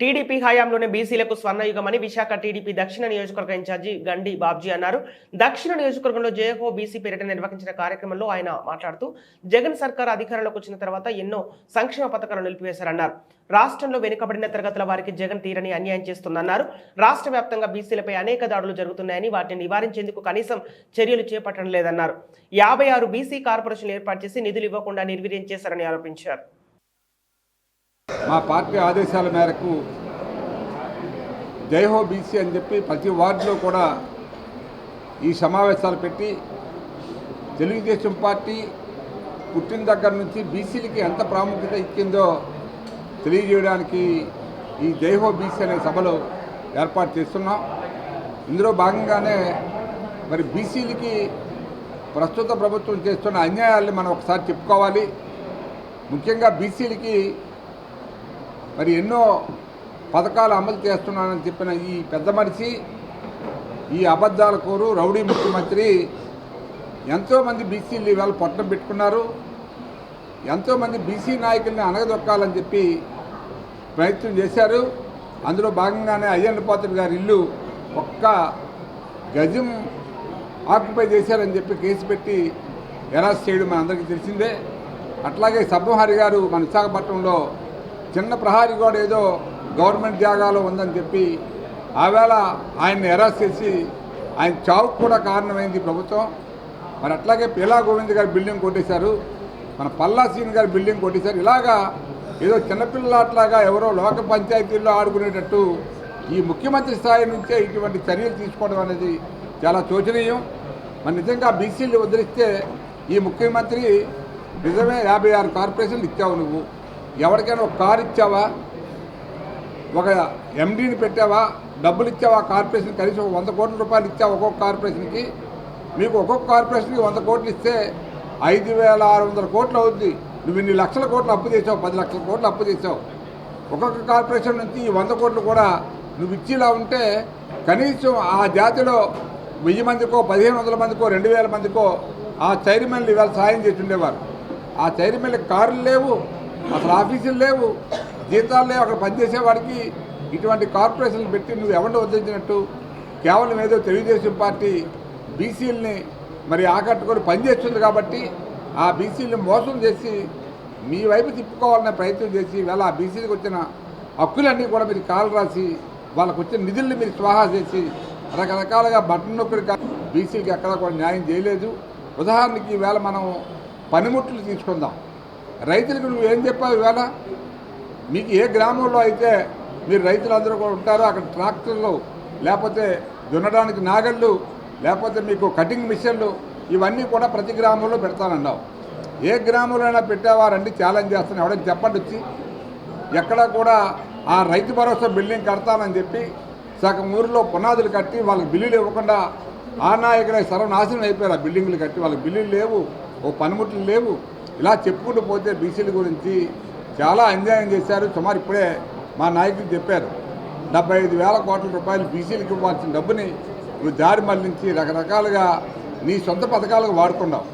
TDP హయాంలోనే బీసీలకు స్వర్ణయుగమని Visakha TDP దక్షిణ నియోజకవర్గ ఇన్ఛార్జి గండి బాబ్జీ అన్నారు. దక్షిణ నియోజకవర్గంలో జేహో బీసీ పర్యటన నిర్వహించిన కార్యక్రమంలో ఆయన మాట్లాడుతూ జగన్ సర్కార్ అధికారంలోకి వచ్చిన తర్వాత ఎన్నో సంక్షేమ పథకాలు నిలిపివేశారన్నారు. రాష్ట్రంలో వెనుకబడిన తరగతుల వారికి జగన్ తీరని అన్యాయం చేస్తుందన్నారు. రాష్ట్ర వ్యాప్తంగా బీసీలపై అనేక దాడులు జరుగుతున్నాయని వాటిని నివారించేందుకు కనీసం చర్యలు చేపట్టడం లేదన్నారు. యాభై ఆరు బీసీ కార్పొరేషన్లు ఏర్పాటు చేసి నిధులు ఇవ్వకుండా నిర్వీర్యం చేశారని ఆరోపించారు. మా పార్టీ ఆదేశాల మేరకు జైహో బీసీ అని చెప్పి ప్రతి వార్డులో కూడా ఈ సమావేశాలు పెట్టి తెలుగుదేశం పార్టీ పుట్టిన దగ్గర నుంచి బీసీలకి ఎంత ప్రాముఖ్యత ఇచ్చిందో తెలియజేయడానికి ఈ జైహో బీసీ అనే సభలు ఏర్పాటు చేస్తున్నాం. ఇందులో భాగంగానే మరి బీసీలకి ప్రస్తుత ప్రభుత్వం చేస్తున్న అన్యాయాల్ని మనం ఒకసారి చెప్పుకోవాలి. ముఖ్యంగా బీసీలకి మరి ఎన్నో పథకాలు అమలు చేస్తున్నానని చెప్పిన ఈ పెద్ద మనిషి ఈ అబద్ధాల కోరు రౌడీ ముఖ్యమంత్రి. ఎంతోమంది బీసీలు ఇవాళ పొట్టం పెట్టుకున్నారు. ఎంతోమంది బీసీ నాయకుల్ని అనగదొక్కాలని చెప్పి ప్రయత్నం చేశారు. అందులో భాగంగానే అయ్యన్న పాత్రుడు గారి ఇల్లు ఒక్క గజం ఆక్యుపై చేశారని చెప్పి కేసు పెట్టి ఎరాస్ చేయడం మనందరికీ తెలిసిందే. అట్లాగే సబ్బహరి గారు మన విశాఖపట్నంలో చిన్న ప్రహారీ గోడ ఏదో గవర్నమెంట్ జాగాలో ఉందని చెప్పి ఆవేళ ఆయన్ని ఎరాస్ చేసి ఆయన చావుకు కూడా కారణమైంది ప్రభుత్వం. మరి అట్లాగే పీలా గోవింద్ గారి బిల్డింగ్ కొట్టేశారు. మన పల్లా సీన్ గారి బిల్డింగ్ కొట్టేశారు. ఇలాగా ఏదో చిన్నపిల్లలాట్లాగా ఎవరో లోక పంచాయతీల్లో ఆడుకునేటట్టు ఈ ముఖ్యమంత్రి స్థాయి నుంచే ఇటువంటి చర్యలు తీసుకోవడం అనేది చాలా శోచనీయం. మరి నిజంగా బీసీలు వదిలిస్తే ఈ ముఖ్యమంత్రి నిజమే యాభై ఆరు కార్పొరేషన్లు ఇచ్చావు నువ్వు. ఎవరికైనా ఒక కారు ఇచ్చావా? ఒక ఎండీని పెట్టావా? డబ్బులు ఇచ్చావా? కార్పొరేషన్ కనీసం ఒక వంద కోట్ల రూపాయలు ఇచ్చావు ఒక్కొక్క కార్పొరేషన్కి? మీకు ఒక్కొక్క కార్పొరేషన్కి వంద కోట్లు ఇస్తే ఐదు వేల ఆరు వందల కోట్లు అవుద్ది. నువ్వు ఇన్ని లక్షల కోట్లు అప్పు చేసావు పది లక్షల కోట్లు అప్పు చేసావు. ఒక్కొక్క కార్పొరేషన్ నుంచి ఈ వంద కోట్లు కూడా నువ్వు ఇచ్చేలా ఉంటే కనీసం ఆ జాతిలో వెయ్యి మందికో పదిహేను వందల మందికో రెండు వేల మందికో ఆ చైర్మన్లు ఇవాళ సాయం చేసి ఉండేవారు ఆ చైర్మన్లకు కార్లు లేవు. అసలు ఆఫీసులు లేవు జీతాలు లేవు అక్కడ పనిచేసేవాడికి ఇటువంటి కార్పొరేషన్లు పెట్టి నువ్వు ఎవరిని వదిలించినట్టు? కేవలం ఏదో తెలుగుదేశం పార్టీ బీసీలని మరి ఆకట్టుకొని పనిచేస్తుంది కాబట్టి ఆ బీసీలని మోసం చేసి మీ వైపు తిప్పుకోవాలనే ప్రయత్నం చేసి ఇవాళ ఆ బీసీలకు వచ్చిన హక్కులన్నీ కూడా మీరు కాలు రాసి వాళ్ళకు వచ్చిన నిధుల్ని మీరు స్వాహా చేసి రకరకాలుగా బట్టన్ నొక్కుడు బీసీకి ఎక్కడ కూడా న్యాయం చేయలేదు. ఉదాహరణకి ఈవేళ మనం పనిముట్లు తీసుకుందాం. రైతులకు నువ్వు ఏం చెప్పావు ఇవాళ? మీకు ఏ గ్రామంలో అయితే మీరు రైతులందరూ కూడా ఉంటారో అక్కడ ట్రాక్టర్లు లేకపోతే దున్నడానికి నాగళ్ళు లేకపోతే మీకు కటింగ్ మిషన్లు ఇవన్నీ కూడా ప్రతి గ్రామంలో పెడతానన్నావు. ఏ గ్రామంలోనైనా పెట్టావా రండి ఛాలెంజ్ చేస్తాను. ఎవడని చెప్పండి వచ్చి. ఎక్కడ కూడా ఆ రైతు భరోసా బిల్డింగ్ కడతానని చెప్పి సగం ఊరిలో పునాదులు కట్టి వాళ్ళకి బిల్లులు ఇవ్వకుండా ఆ నాయకులే సర్వనాశనం అయిపోయారు. ఆ బిల్డింగ్లు కట్టి వాళ్ళకి బిల్లులు లేవు. ఓ పనిముట్లు లేవు. ఇలా చెప్పుకుంటూ పోతే బీసీల గురించి చాలా అన్యాయం చేశారు. సుమారు ఇప్పుడే మా నాయకులు చెప్పారు. డెబ్బై ఐదు వేల కోట్ల రూపాయలు బీసీలకు ఇవ్వాల్సిన డబ్బుని నువ్వు దారి మళ్ళించి రకరకాలుగా నీ సొంత పథకాలకు వాడుకున్నావు.